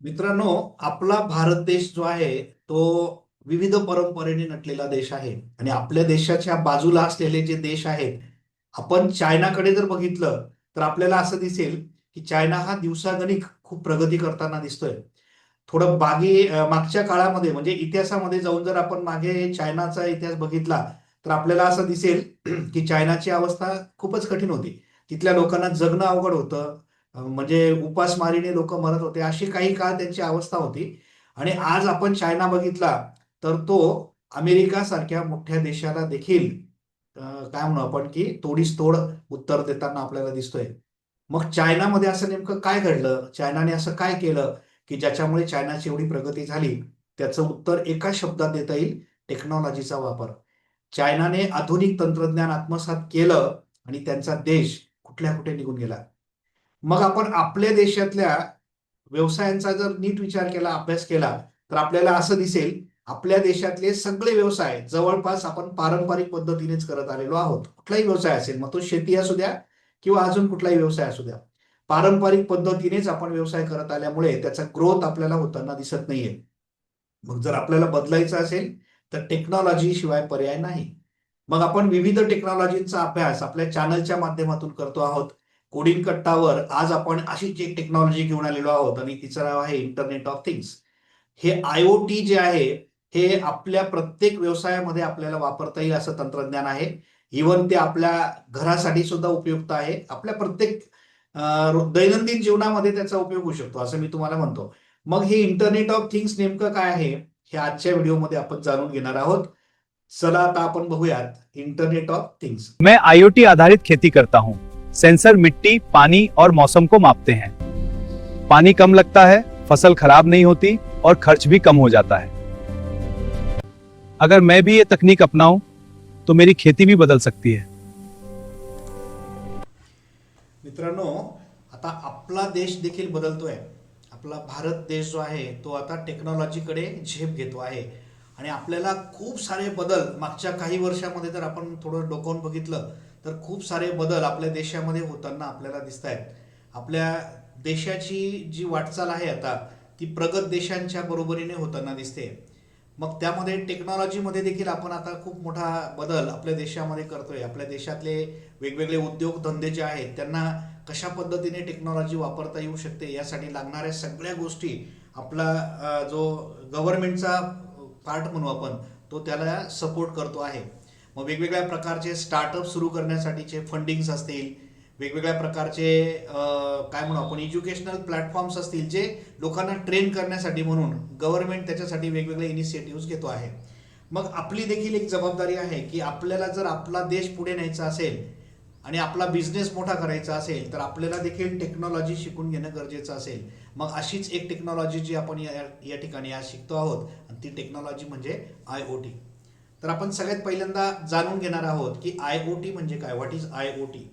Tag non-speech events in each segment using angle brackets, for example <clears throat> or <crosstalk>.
मित्रांनो आपला भारत देश जो आहे तो विविध परंपरेने नटलेला देश आहे. आणि आपल्या देशाच्या बाजूला असलेले जे देश आहेत आपण चायनाकडे जर बघितलं तर आपल्याला असं दिसेल की चायना हा दिवसागणिक खूप प्रगती करताना दिसतोय. थोडं मागे मागच्या काळामध्ये म्हणजे इतिहासामध्ये जाऊन जर आपण मागे चायनाचा इतिहास बघितला तर आपल्याला असं दिसेल की चायनाची अवस्था खूपच कठीण होती. तिथल्या लोकांना जगणं अवघड होतं. म्हणजे उपासमारीने लोक मरत होते अशी काही काळ त्यांची अवस्था होती. आणि आज आपण चायना बघितला तर तो अमेरिका सारख्या मोठ्या देशाला देखील काय म्हणू आपण की तोडीस तोड उत्तर देताना आपल्याला दिसतोय. मग चायनामध्ये असं नेमकं काय घडलं? चायनाने असं काय केलं की ज्याच्यामुळे चायनाची एवढी प्रगती झाली? त्याचं उत्तर एका शब्दात देता येईल टेक्नॉलॉजीचा वापर. चायनाने आधुनिक तंत्रज्ञान आत्मसात केलं आणि त्यांचा देश कुठल्या कुठे निघून गेला? मग आपण आपल्या देशातल्या व्यवसायांचा जर नीट विचार केला अभ्यास केला तर आपल्याला असं दिसेल आपल्या देशातले सगळे व्यवसाय जवळपास आपण पारंपरिक पद्धतीनेच करत आलेलो आहोत. कुठलाही व्यवसाय असेल मग तो शेती असू द्या किंवा अजून कुठलाही व्यवसाय असू द्या. पारंपरिक पद्धतीनेच आपण व्यवसाय करत आल्यामुळे त्याचा ग्रोथ आपल्याला होताना दिसत नाहीये. मग जर आपल्याला बदलायचं असेल तर टेक्नॉलॉजी शिवाय पर्याय नाही. मग आपण विविध टेक्नॉलॉजीचा अभ्यास आपल्या चॅनलच्या माध्यमातून करतो आहोत. कोडिंग कट्टावर आज आपण अशीच एक टेक्नॉलॉजी घेऊन आलेलो आहोत आणि तिचं नाव आहे इंटरनेट ऑफ थिंग्स हे आय ओ टी जे आहे हे आपल्या प्रत्येक व्यवसायामध्ये आपल्याला वापरता येईल असं तंत्रज्ञान आहे. इवन ते आपल्या घरासाठी सुद्धा उपयुक्त आहे. आपल्या प्रत्येक दैनंदिन जीवनामध्ये त्याचा उपयोग होऊ शकतो असं मी तुम्हाला म्हणतो. मग हे इंटरनेट ऑफ थिंग्स नेमकं काय आहे हे आजच्या व्हिडिओमध्ये आपण जाणून घेणार आहोत. चला आता आपण बघूयात इंटरनेट ऑफ थिंग्स मैं आईओटी आधारित खेती करता हूँ। सेंसर मिट्टी पानी और मौसम को मापते हैं। पानी कम लगता है फसल खराब नहीं होती और खर्च भी कम हो जाता है। अगर मैं भी ये तकनीक अपनाऊं तो मेरी खेती भी बदल सकती है। मित्रांनो आता आपला देश देखील बदलतोय. आपला भारत देश जो आहे तो आता टेक्नॉलॉजीकडे झेप घेतो आहे. आणि आपल्याला खूप सारे बदल मागच्या काही वर्षामध्ये जर आपण थोडं डोकावून बघितलं तर खूप सारे बदल आपल्या देशामध्ये होताना आपल्याला दिसत आहेत आपल्या देशाची जी वाटचाल आहे आता ती प्रगत देशांच्या बरोबरीने होताना दिसते. मग त्यामध्ये टेक्नॉलॉजीमध्ये देखील आपण आता खूप मोठा बदल आपल्या देशामध्ये करतोय. आपल्या देशातले वेगवेगळे उद्योगधंदे जे आहेत त्यांना कशा पद्धतीने टेक्नॉलॉजी वापरता येऊ शकते यासाठी लागणाऱ्या सगळ्या गोष्टी आपला जो गव्हर्नमेंटचा पार्ट म्हणू आपण तो त्याला सपोर्ट करतो आहे. मग वेगवेगळ्या प्रकारचे स्टार्टअप सुरू करण्यासाठीचे फंडिंग्स असतील वेगवेगळ्या प्रकारचे काय म्हणू आपण एज्युकेशनल प्लॅटफॉर्म्स असतील जे लोकांना ट्रेन करण्यासाठी म्हणून गव्हर्नमेंट त्याच्यासाठी वेगवेगळे इनिशिएटिव्ह घेतो आहे. मग आपली देखील एक जबाबदारी आहे की आपल्याला जर आपला देश पुढे न्यायचा असेल आणि आपला बिझनेस मोठा करायचा असेल तर आपल्याला देखील टेक्नॉलॉजी शिकून घेणं गरजेचं असेल. मग अशीच एक टेक्नॉलॉजी जी आपण या या ठिकाणी आज शिकतो आहोत आणि ती टेक्नॉलॉजी म्हणजे आय ओ टी तर आपण सगळ्यात पहिल्यांदा जाणून घेणार आहोत की आय ओ टी म्हणजे काय? What is I O T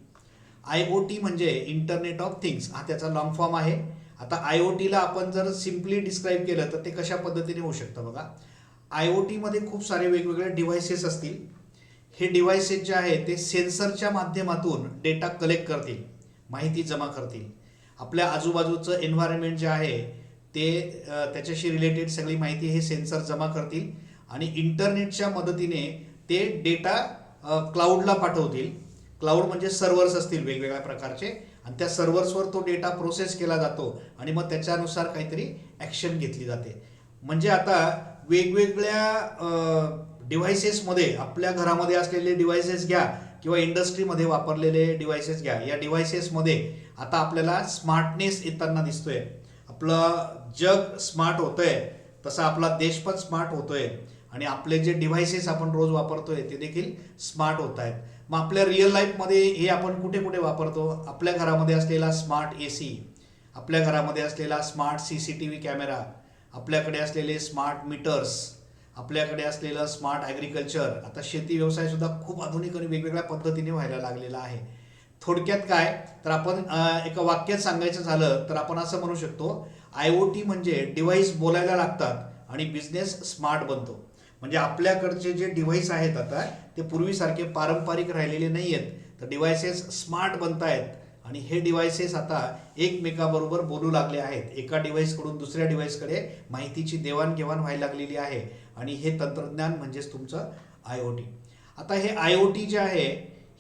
I O T म्हणजे इंटरनेट ऑफ थिंग्स हा त्याचा लॉंग फॉर्म आहे. आता आय ओ टीला आपण जर सिम्पली डिस्क्राईब केलं तर ते कशा पद्धतीने होऊ शकतं बघा? आय ओ टीमध्ये खूप सारे वेगवेगळे डिव्हायसेस असतील. हे डिव्हायसेस जे आहे ते सेन्सरच्या माध्यमातून डेटा कलेक्ट करतील. माहिती जमा करतील. आपल्या आजूबाजूचं एन्व्हायरमेंट जे आहे ते त्याच्याशी रिलेटेड सगळी माहिती हे सेन्सर जमा करतील. आणि इंटरनेटच्या मदतीने ते डेटा क्लाउडला पाठवतील. क्लाउड म्हणजे सर्व्हर्स असतील वेगवेगळ्या प्रकारचे. आणि त्या सर्व्हर्सवर तो डेटा प्रोसेस केला जातो आणि मग त्याच्यानुसार काहीतरी ॲक्शन घेतली जाते. म्हणजे आता वेगवेगळ्या डिव्हायसेसमध्ये आपल्या घरामध्ये असलेले डिव्हायसेस घ्या किंवा इंडस्ट्रीमध्ये वापरलेले डिव्हायसेस घ्या. या डिव्हायसेसमध्ये आता आपल्याला स्मार्टनेस येताना दिसतोय. आपलं जग स्मार्ट होतंय. तसा आपला देश पण स्मार्ट होतोय. आणि आपले जे डिव्हायसेस आपण रोज वापरतोय ते देखील स्मार्ट होत आहेत. मग आपल्या रिअल लाईफमध्ये हे आपण कुठे कुठे वापरतो? आपल्या घरामध्ये असलेला स्मार्ट ए सी आपल्या घरामध्ये असलेला smart C C T V camera आपल्याकडे असलेले स्मार्ट मीटर्स आपल्याकडे असलेलं स्मार्ट ॲग्रिकल्चर आता शेती व्यवसाय सुद्धा खूप आधुनिक आणि वेगवेगळ्या पद्धतीने व्हायला लागलेला आहे. थोडक्यात काय? तर आपण एका वाक्यात सांगायचं झालं तर आपण असं म्हणू शकतो आय ओ टी म्हणजे डिव्हाइस बोलायला लागतात आणि बिझनेस स्मार्ट बनतो. म्हणजे आपल्याकडचे जे डिव्हाइस आहेत आता ते पूर्वीसारखे पारंपरिक राहिलेले नाही आहेत तर डिव्हायसेस स्मार्ट बनत आहेत आणि हे डिव्हायसेस आता एकमेकाबरोबर बोलू लागले आहेत. एका डिव्हाइसकडून दुसऱ्या डिव्हाइसकडे माहितीची देवाणघेवाण व्हायला लागलेली आहे. आणि हे तंत्रज्ञान म्हणजेच तुमचं आय ओ टी. आता हे आय ओ टी जे आहे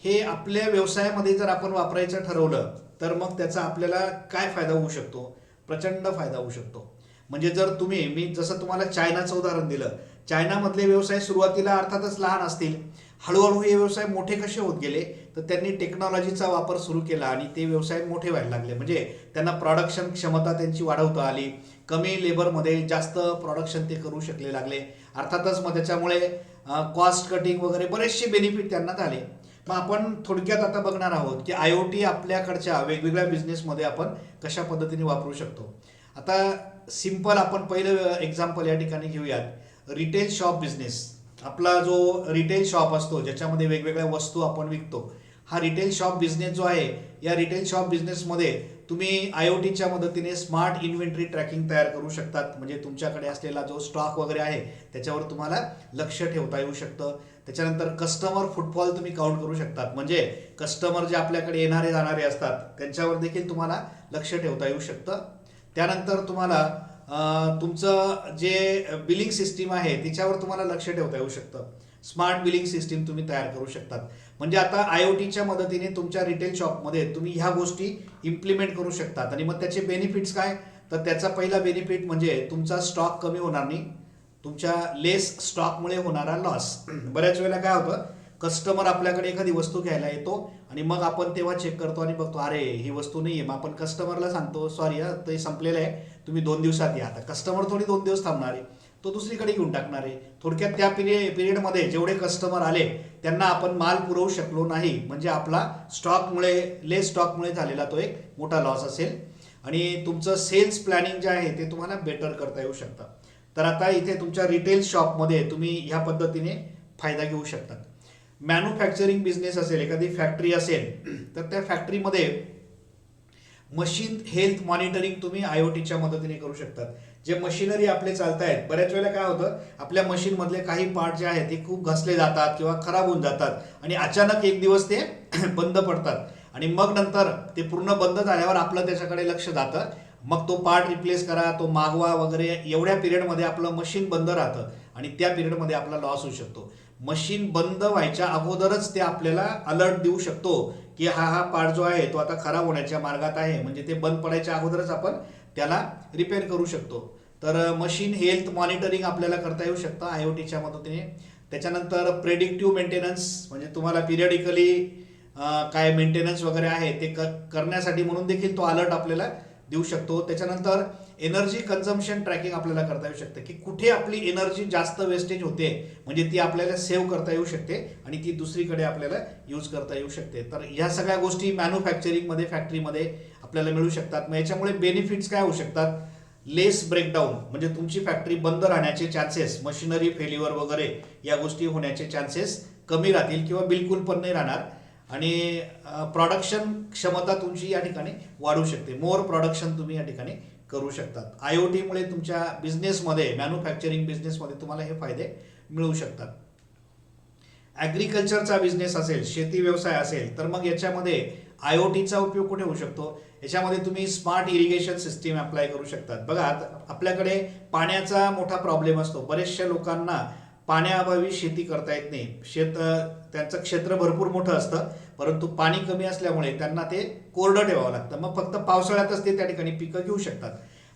हे आपल्या व्यवसायामध्ये जर आपण वापरायचं ठरवलं तर मग त्याचा आपल्याला काय फायदा होऊ शकतो? प्रचंड फायदा होऊ शकतो. म्हणजे जर तुम्ही मी जसं तुम्हाला चायनाचं उदाहरण दिलं चायनामधले व्यवसाय सुरुवातीला अर्थातच लहान असतील हळूहळू हे व्यवसाय मोठे कसे होत गेले तर त्यांनी टेक्नॉलॉजीचा वापर सुरू केला आणि ते व्यवसाय मोठे व्हायला लागले. म्हणजे त्यांना प्रॉडक्शन क्षमता त्यांची वाढवता आली कमी लेबरमध्ये जास्त प्रॉडक्शन ते करू शकले लागले. अर्थातच मग त्याच्यामुळे कॉस्ट कटिंग वगैरे बरेचसे बेनिफिट त्यांना झाले. मग आपण थोडक्यात आता बघणार आहोत की आय ओ टी आपल्याकडच्या वेगवेगळ्या बिझनेसमध्ये आपण कशा पद्धतीने वापरू शकतो. आता सिंपल आपण पहिलं एक्झाम्पल या ठिकाणी घेऊयात. रिटेल शॉप बिझनेस आपला जो रिटेल शॉप असतो ज्याच्यामध्ये वेगवेगळ्या वस्तू आपण विकतो हा रिटेल शॉप बिझनेस जो आहे या रिटेल शॉप बिझनेसमध्ये तुम्ही आय ओ टीच्या मदतीने स्मार्ट इन्व्हेंटरी ट्रॅकिंग तयार करू शकतात. म्हणजे तुमच्याकडे असलेला जो स्टॉक वगैरे आहे त्याच्यावर तुम्हाला लक्ष ठेवता येऊ शकतं. त्याच्यानंतर कस्टमर फुटफॉल तुम्ही काउंट करू शकतात. म्हणजे कस्टमर जे आपल्याकडे येणारे जाणारे असतात त्यांच्यावर देखील तुम्हाला लक्ष ठेवता येऊ शकतं. त्यानंतर तुम्हाला तुमचं जे बिलिंग सिस्टीम आहे तिच्यावर तुम्हाला लक्ष ठेवता येऊ शकतं. स्मार्ट बिलिंग सिस्टीम तुम्ही तयार करू शकतात. म्हणजे आता आय ओ टीच्या मदतीने तुमच्या रिटेल शॉपमध्ये तुम्ही ह्या गोष्टी इम्प्लिमेंट करू शकतात. आणि मग त्याचे बेनिफिट्स काय? तर त्याचा पहिला बेनिफिट म्हणजे तुमचा स्टॉक कमी होणार नाही. तुमच्या लेस स्टॉकमुळे होणारा लॉस बऱ्याच वेळेला काय होतं? कस्टमर आपल्याकडे एखादी वस्तू घ्यायला येतो आणि मग आपण तेव्हा चेक करतो आणि बघतो अरे ही वस्तू नाही आहे मग आपण कस्टमरला सांगतो सॉरी हा ते संपलेलं आहे. तुम्ही दोन दिवसात या. आता कस्टमर थोडी दोन दिवस थांबणार आहे. तो दुसरीकडे घेऊन टाकणार आहे. थोडक्यात त्या पिरियड पिरियडमध्ये जेवढे कस्टमर आले त्यांना आपण माल पुरवू शकलो नाही. म्हणजे आपला स्टॉकमुळे लेस स्टॉकमुळे झालेला तो एक मोठा लॉस असेल. आणि तुमचं सेल्स प्लॅनिंग जे आहे ते तुम्हाला बेटर करता येऊ शकतं. तर आता इथे तुमच्या रिटेल शॉपमध्ये तुम्ही ह्या पद्धतीने फायदा घेऊ शकतात मॅन्युफॅक्चरिंग बिझनेस असेल एखादी फॅक्टरी असेल तर त्या फॅक्टरीमध्ये मशीन हेल्थ मॉनिटरिंग तुम्ही आय ओ टीच्या मदतीने करू शकतात. जे मशिनरी आपले चालत आहेत बऱ्याच वेळेला काय होतं आपल्या मशीनमधले काही पार्ट जे आहेत ते खूप घसले जातात किंवा खराब होऊन जातात आणि अचानक एक दिवस ते <clears throat> बंद पडतात. आणि मग नंतर ते पूर्ण बंद झाल्यावर आपलं त्याच्याकडे लक्ष जातं. मग तो पार्ट रिप्लेस करा तो मागवा वगैरे एवढ्या पिरियडमध्ये आपलं मशीन बंद राहतं आणि त्या पिरियडमध्ये आपला लॉस होऊ शकतो. मशीन बंद व्हायच्या अगोदरच ते आपल्याला अलर्ट देऊ शकतो की हा हा पार्ट जो आहे तो आता खराब होण्याच्या मार्गात आहे. म्हणजे ते बंद पडायच्या अगोदरच आपण त्याला रिपेअर करू शकतो. तर मशीन हेल्थ मॉनिटरिंग आपल्याला करता येऊ शकतं आय ओ टीच्या मदतीने. त्याच्यानंतर प्रेडिक्टिव्ह मेंटेनन्स म्हणजे तुम्हाला पिरियडिकली काय मेंटेनन्स वगैरे आहे ते क करण्यासाठी म्हणून देखील तो अलर्ट आपल्याला देऊ शकतो. त्याच्यानंतर एनर्जी कन्झम्पशन ट्रॅकिंग आपल्याला करता येऊ शकते. की कुठे आपली एनर्जी जास्त वेस्टेज होते म्हणजे ती आपल्याला सेव्ह करता येऊ शकते आणि ती दुसरीकडे आपल्याला यूज करता येऊ शकते. तर ह्या सगळ्या गोष्टी मॅन्युफॅक्चरिंगमध्ये फॅक्टरीमध्ये आपल्याला मिळू शकतात. मग याच्यामुळे बेनिफिट्स काय होऊ शकतात? लेस ब्रेकडाऊन म्हणजे तुमची फॅक्टरी बंद राहण्याचे चान्सेस मशिनरी फेल्युअर वगैरे या गोष्टी होण्याचे चान्सेस कमी राहतील किंवा बिलकुल पण नाही राहणार. आणि प्रॉडक्शन क्षमता तुमची या ठिकाणी वाढू शकते. मोर प्रॉडक्शन तुम्ही या ठिकाणी करू शकतात. आय ओ टीमुळे तुमच्या बिझनेसमध्ये मॅन्युफॅक्चरिंग बिझनेसमध्ये तुम्हाला हे फायदे मिळू शकतात. ॲग्रिकल्चरचा बिझनेस असेल शेती व्यवसाय असेल तर मग याच्यामध्ये आय ओ टीचा उपयोग कुठे होऊ शकतो? याच्यामध्ये तुम्ही स्मार्ट इरिगेशन सिस्टीम अप्लाय करू शकतात. बघा आपल्याकडे पाण्याचा मोठा प्रॉब्लेम असतो. बरेचशा लोकांना पाण्याअभावी शेती करता येत नाही. शेत त्यांचं क्षेत्र भरपूर मोठं असतं परंतु पाणी कमी असल्यामुळे त्यांना ते कोरडं ठेवावं लागतं. मग फक्त पावसाळ्यातच ते त्या ठिकाणी पिकं घेऊ शकतात.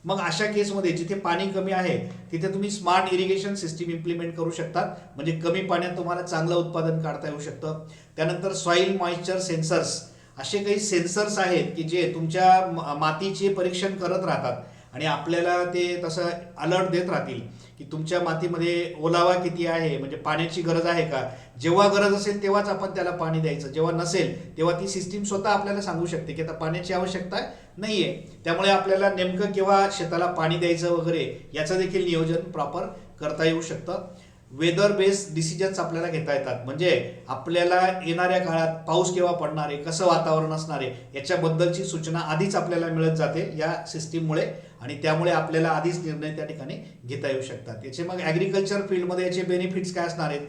मग अशा केसमध्ये जिथे पाणी कमी आहे तिथे तुम्ही स्मार्ट इरिगेशन सिस्टीम इम्प्लिमेंट करू शकतात. म्हणजे कमी पाण्यात तुम्हाला चांगलं उत्पादन काढता येऊ शकतं. त्यानंतर सॉईल मॉइश्चर सेन्सर्स असे काही सेन्सर्स आहेत की जे तुमच्या म- मातीचे परीक्षण करत राहतात आणि आपल्याला ते तसं अलर्ट देत राहतील. की तुमच्या मातीमध्ये ओलावा किती आहे? म्हणजे पाण्याची गरज आहे का? जेव्हा गरज असेल तेव्हाच आपण त्याला पाणी द्यायचं. जेव्हा नसेल तेव्हा ती सिस्टीम स्वतः आपल्याला सांगू शकते की आता पाण्याची आवश्यकता नाहीये. त्यामुळे आपल्याला नेमकं केव्हा शेताला पाणी द्यायचं वगैरे याचं देखील नियोजन प्रॉपर करता येऊ शकतं. वेदर बेस्ड डिसिजन्स आपल्याला घेता येतात. म्हणजे आपल्याला येणाऱ्या काळात पाऊस केव्हा पडणार आहे? कसं वातावरण असणार आहे? याच्याबद्दलची सूचना आधीच आपल्याला मिळत जाते या सिस्टीममुळे आणि त्यामुळे आपल्याला आधीच निर्णय त्या ठिकाणी घेता येऊ शकतात. याचे मग ॲग्रिकल्चर फील्डमध्ये याचे बेनिफिट्स काय असणार आहेत?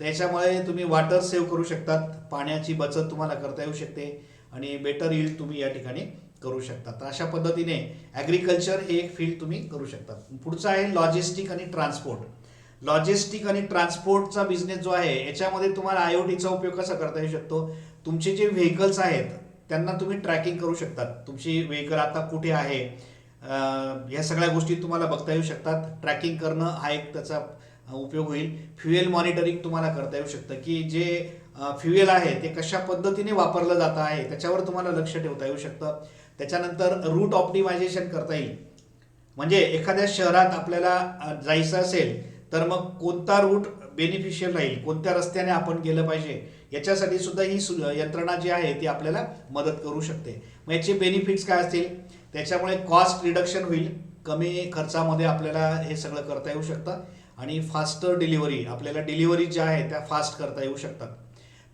त्याच्यामुळे तुम्ही वॉटर सेव्ह करू शकतात. पाण्याची बचत तुम्हाला करता येऊ शकते. आणि बेटर यील्ड तुम्ही या ठिकाणी करू शकता तर अशा पद्धतीने ॲग्रिकल्चर हे एक फील्ड तुम्ही करू शकता पुढचं आहे लॉजिस्टिक आणि ट्रान्सपोर्ट लॉजिस्टिक आणि ट्रान्सपोर्टचा बिझनेस जो आहे याच्यामध्ये तुम्हाला आय ओ टीचा उपयोग कसा करता येऊ शकतो? तुमचे जे व्हेकल्स आहेत त्यांना तुम्ही ट्रॅकिंग करू शकतात. तुमची व्हेकल आता कुठे आहे? ह्या सगळ्या गोष्टी तुम्हाला बघता येऊ शकतात. ट्रॅकिंग करणं हा एक त्याचा उपयोग होईल. फ्युएल मॉनिटरिंग तुम्हाला करता येऊ शकतं की जे फ्युएल आहे ते कशा पद्धतीने वापरलं जात आहे त्याच्यावर तुम्हाला लक्ष ठेवता येऊ शकतं. त्याच्यानंतर रूट ऑप्टिमायझेशन करता येईल. म्हणजे एखाद्या शहरात आपल्याला जायचं असेल तर मग कोणता रूट बेनिफिशियल राहील? कोणत्या रस्त्याने आपण गेलं पाहिजे? याच्यासाठी सुद्धा ही सु यंत्रणा जी आहे ती आपल्याला मदत करू शकते. मग याचे बेनिफिट्स काय असतील? त्याच्यामुळे कॉस्ट रिडक्शन होईल. कमी खर्चामध्ये आपल्याला हे सगळं करता येऊ शकतं. आणि फास्टर डिलिव्हरी आपल्याला डिलिव्हरी ज्या आहे त्या फास्ट करता येऊ शकतात.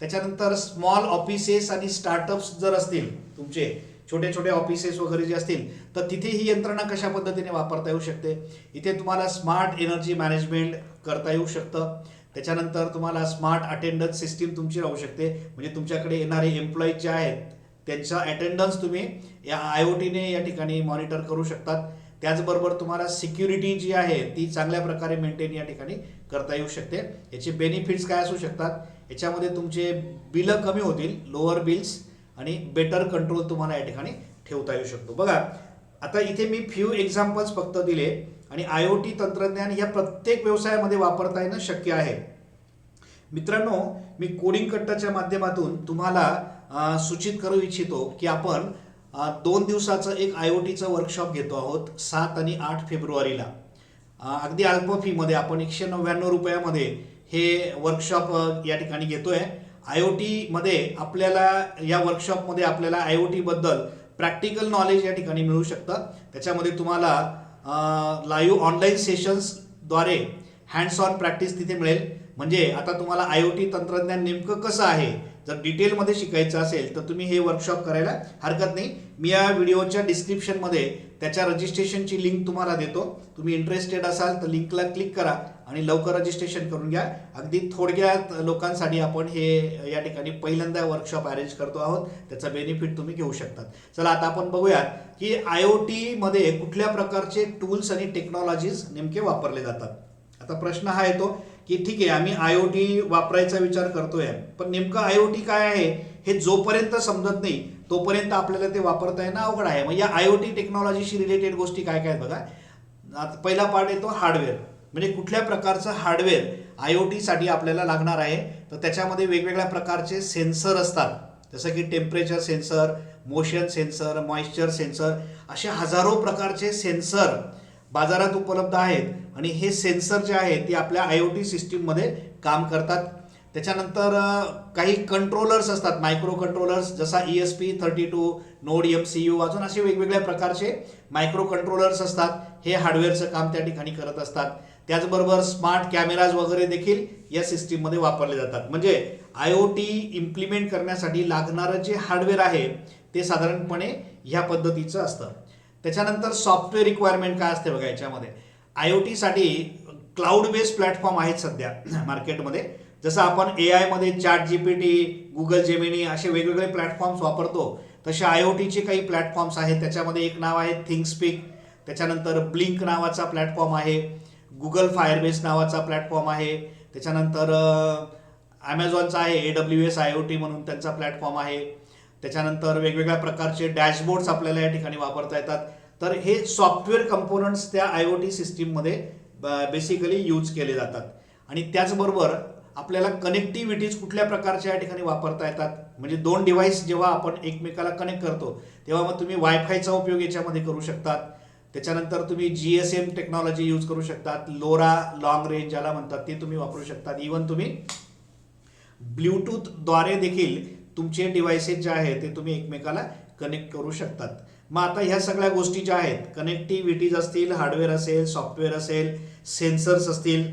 त्याच्यानंतर स्मॉल ऑफिसेस आणि स्टार्टअप्स जर असतील तुमचे छोटे छोटे ऑफिसेस वगैरे जे असतील तर तिथे ही यंत्रणा कशा पद्धतीने वापरता येऊ शकते? इथे तुम्हाला स्मार्ट एनर्जी मॅनेजमेंट करता येऊ शकतं. त्याच्यानंतर तुम्हाला स्मार्ट अटेंडन्स सिस्टीम तुमची राहू शकते. म्हणजे तुमच्याकडे येणारे एम्प्लॉईज जे आहेत त्यांचा अटेंडन्स तुम्ही या आय ओ टीने या ठिकाणी मॉनिटर करू शकतात. त्याचबरोबर तुम्हाला सिक्युरिटी जी आहे ती चांगल्या प्रकारे मेंटेन या ठिकाणी करता येऊ शकते. याचे बेनिफिट्स काय असू शकतात? याच्यामध्ये तुमचे बिलं कमी होतील लोअर बिल्स आणि बेटर कंट्रोल तुम्हाला या ठिकाणी ठेवता येऊ शकतो. बघा आता इथे मी फ्यू एक्झाम्पल्स फक्त दिले आणि आय ओ टी तंत्रज्ञान या प्रत्येक व्यवसायामध्ये वापरता येणं शक्य आहे. मित्रांनो मी कोडिंग कट्टाच्या माध्यमातून तुम्हाला सूचित करू इच्छितो की आपण दोन दिवसाचं एक आय ओ टीचं वर्कशॉप घेतो आहोत सात आणि आठ फेब्रुवारीला. अगदी अल्प फीमध्ये आपण एकशे नव्याण्णव रुपयामध्ये हे वर्कशॉप या ठिकाणी घेतो आहे आय ओ टीमध्ये आपल्याला या वर्कशॉपमध्ये आपल्याला आय ओ टीबद्दल प्रॅक्टिकल नॉलेज या ठिकाणी मिळू शकतं. त्याच्यामध्ये तुम्हाला लाईव्ह ऑनलाईन सेशन्सद्वारे हँड्स ऑन प्रॅक्टिस तिथे मिळेल. म्हणजे आता तुम्हाला आय ओ टी तंत्रज्ञान नेमकं कसं आहे? जर डिटेलमध्ये शिकायचं असेल तर तुम्ही हे वर्कशॉप करायला हरकत नाही. मी या व्हिडिओच्या डिस्क्रिप्शनमध्ये त्याच्या रजिस्ट्रेशनची लिंक तुम्हाला देतो. तुम्ही इंटरेस्टेड असाल तर लिंकला क्लिक करा आणि लवकर रजिस्ट्रेशन करून घ्या. अगदी थोडक्यात लोकांसाठी आपण हे या ठिकाणी पहिल्यांदा वर्कशॉप अरेंज करतो आहोत. त्याचा बेनिफिट तुम्ही घेऊ शकतात. चला आता आपण बघूयात की आय ओ टीमध्ये कुठल्या प्रकारचे टूल्स आणि टेक्नॉलॉजीज नेमके वापरले जातात. आता प्रश्न हा येतो की ठीक आहे आम्ही आय ओ टी वापरायचा विचार करतोय. पण नेमकं आय ओ टी काय आहे हे जोपर्यंत समजत नाही तोपर्यंत आपल्याला ते वापरता येणं अवघड आहे. मग या आय ओ टी टेक्नॉलॉजीशी रिलेटेड गोष्टी काय काय बघा? आता पहिला पार्ट येतो हार्डवेअर म्हणजे कुठल्या प्रकारचं हार्डवेअर आय ओ टीसाठी आपल्याला लागणार आहे? तर त्याच्यामध्ये वेगवेगळ्या प्रकारचे सेन्सर असतात. जसं की temperature sensor motion sensor moisture sensor असे हजारो प्रकारचे सेन्सर बाजारात उपलब्ध आहेत आणि हे सेन्सर जे आहेत ते आपल्या आय ओ टी सिस्टीममध्ये काम करतात. त्याच्यानंतर काही कंट्रोलर्स असतात मायक्रो कंट्रोलर्स जसा E S P thirty two node M C U अजून असे वेगवेगळ्या प्रकारचे मायक्रो कंट्रोलर्स असतात. हे हार्डवेअरचं काम त्या ठिकाणी करत असतात. त्याचबरोबर स्मार्ट कॅमेराज वगैरे देखील या सिस्टीममध्ये वापरले जातात. म्हणजे आय ओ टी इम्प्लिमेंट करण्यासाठी लागणारं जे हार्डवेअर आहे ते साधारणपणे ह्या पद्धतीचं असतं. त्याच्यानंतर सॉफ्टवेअर रिक्वायरमेंट काय असते बघा याच्यामध्ये? आय ओ टीसाठी क्लाउड बेस्ड प्लॅटफॉर्म आहेत सध्या <clears throat> मार्केटमध्ये जसं आपण ए आयमध्ये chat G P T Google Gemini असे वेगवेगळे प्लॅटफॉर्म्स वापरतो तसे आय ओ टीचे काही प्लॅटफॉर्म्स आहेत. त्याच्यामध्ये एक नाव आहे थिंगस्पीक त्याच्यानंतर ब्लिंक नावाचा प्लॅटफॉर्म आहे. गुगल फायरबेस नावाचा प्लॅटफॉर्म आहे. त्याच्यानंतर ॲमेझॉनचा आहे A W S I O T म्हणून त्यांचा प्लॅटफॉर्म आहे. त्याच्यानंतर वेगवेगळ्या प्रकारचे डॅशबोर्ड्स आपल्याला या ठिकाणी वापरता येतात. तर हे सॉफ्टवेअर कंपोनंट्स त्या आय ओ टी सिस्टीममध्ये बेसिकली यूज केले जातात. आणि त्याचबरोबर आपल्याला कनेक्टिव्हिटीज कुठल्या प्रकारच्या या ठिकाणी वापरता येतात? म्हणजे दोन डिव्हाइस जेव्हा आपण एकमेकाला कनेक्ट करतो तेव्हा मग तुम्ही वायफायचा उपयोग याच्यामध्ये करू शकतात. त्याच्यानंतर तुम्ही G S M technology use करू शकतात. लोरा लॉंग रेंज ज्याला म्हणतात ते तुम्ही वापरू शकतात. इवन तुम्ही ब्ल्यूटूथद्वारे देखील तुमचे डिव्हायसेस जे आहेत ते तुम्ही एकमेकाला कनेक्ट करू शकतात. मग आता ह्या सगळ्या गोष्टी ज्या आहेत कनेक्टिव्हिटीज असतील हार्डवेअर असेल सॉफ्टवेअर असेल सेन्सर्स असतील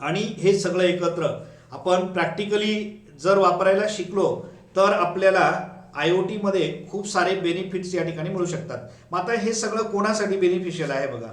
आणि हे सगळं एकत्र आपण प्रॅक्टिकली जर वापरायला शिकलो तर आपल्याला आय ओ टीमध्ये खूप सारे बेनिफिट्स या ठिकाणी मिळू शकतात. मग आता हे सगळं कोणासाठी बेनिफिशियल आहे बघा?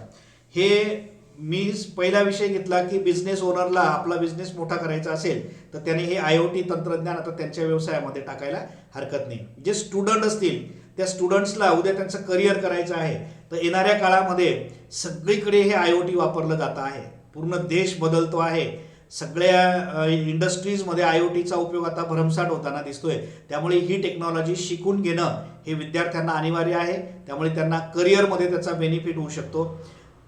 हे मी पहिला विषय घेतला की बिझनेस ओनरला आपला बिझनेस मोठा करायचा असेल तर त्याने हे आय ओ टी तंत्रज्ञान आता त्यांच्या व्यवसायामध्ये टाकायला हरकत नाही. जे स्टुडंट असतील त्या स्टुडंट्सला उद्या त्यांचं करिअर करायचं आहे तर येणाऱ्या काळामध्ये सगळीकडे हे आय ओ टी वापरलं जात आहे. पूर्ण देश बदलतो आहे. सगळ्या इंडस्ट्रीजमध्ये आय ओ टीचा उपयोग आता भरमसाठ होताना दिसतोय. त्यामुळे ही टेक्नॉलॉजी शिकून घेणं हे विद्यार्थ्यांना अनिवार्य आहे. त्यामुळे त्यांना करिअरमध्ये त्याचा बेनिफिट होऊ शकतो.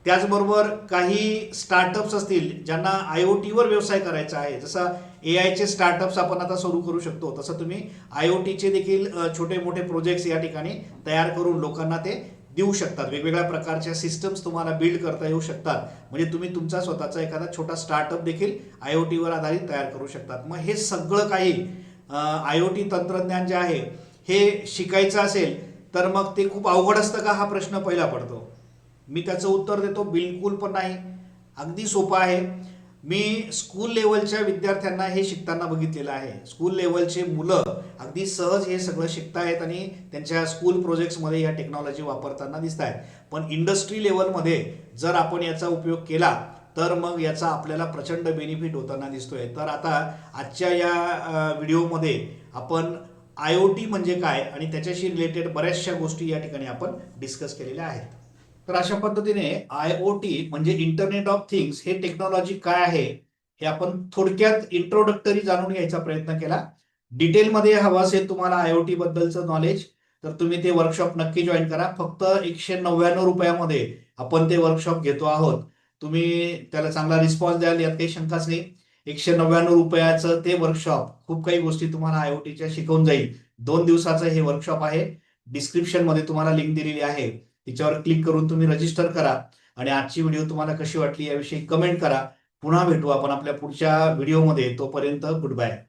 त्याचबरोबर काही स्टार्टअप्स असतील ज्यांना आय ओ टीवर व्यवसाय करायचा आहे. जसा ए आयचे स्टार्टअप्स आपण आता सुरू करू शकतो. तसं तुम्ही आय ओ टीचे देखील छोटे मोठे प्रोजेक्ट्स या ठिकाणी तयार करून लोकांना ते देऊ शकतात. वेगवेगळ्या प्रकारच्या सिस्टम्स तुम्हाला बिल्ड करता येऊ शकतात. म्हणजे तुम्ही तुमचा स्वतःचा एखादा छोटा स्टार्टअप देखील आय ओ टीवर आधारित तयार करू शकतात. मग हे सगळं काही आय ओ टी तंत्रज्ञान जे आहे हे शिकायचं असेल तर मग ते खूप अवघड असतं का? हा प्रश्न पहिला पडतो. मी त्याचं उत्तर देतो बिलकुल पण नाही. अगदी सोपं आहे. मी स्कूल लेवलच्या विद्यार्थ्यांना हे शिकताना बघितलेलं आहे. स्कूल लेवलचे मुलं अगदी सहज हे सगळं शिकतायत आणि त्यांच्या स्कूल प्रोजेक्ट्समध्ये या टेक्नॉलॉजी वापरताना दिसत आहेत पण इंडस्ट्री लेवलमध्ये जर आपण याचा उपयोग केला तर मग याचा आपल्याला प्रचंड बेनिफिट होताना दिसतोय. तर आता आजच्या या व्हिडिओमध्ये आपण आय ओ टी म्हणजे काय आणि त्याच्याशी रिलेटेड बऱ्याचशा गोष्टी या ठिकाणी आपण डिस्कस केलेल्या आहेत. तर अशा पद्धतीने आय ओ टी म्हणजे इंटरनेट ऑफ थिंग्स हे टेक्नॉलॉजी काय आहे हे आपण थोडक्यात इंट्रोडक्टरी जाणून घ्यायचा प्रयत्न केला. डिटेलमध्ये हवं असेल तुम्हाला आय ओ टी बद्दलचं नॉलेज तर तुम्ही ते वर्कशॉप नक्की जॉईन करा. फक्त एकशे नव्याण्णव रुपयामध्ये आपण ते वर्कशॉप घेतो आहोत. तुम्ही त्याला चांगला रिस्पॉन्स द्याल यात काही शंकाच नाही. एकशे नव्याण्णव रुपयाचं ते वर्कशॉप खूप काही गोष्टी तुम्हाला आय ओ टीच्या शिकवून जाईल. दोन दिवसाचं हे वर्कशॉप आहे. डिस्क्रिप्शनमध्ये तुम्हाला लिंक दिलेली आहे. तिच्यावर क्लिक करून तुम्ही रजिस्टर करा. आणि आजची व्हिडिओ तुम्हाला कशी वाटली याविषयी कमेंट करा. पुन्हा भेटू आपण आपल्या पुढच्या व्हिडिओमध्ये तोपर्यंत गुड बाय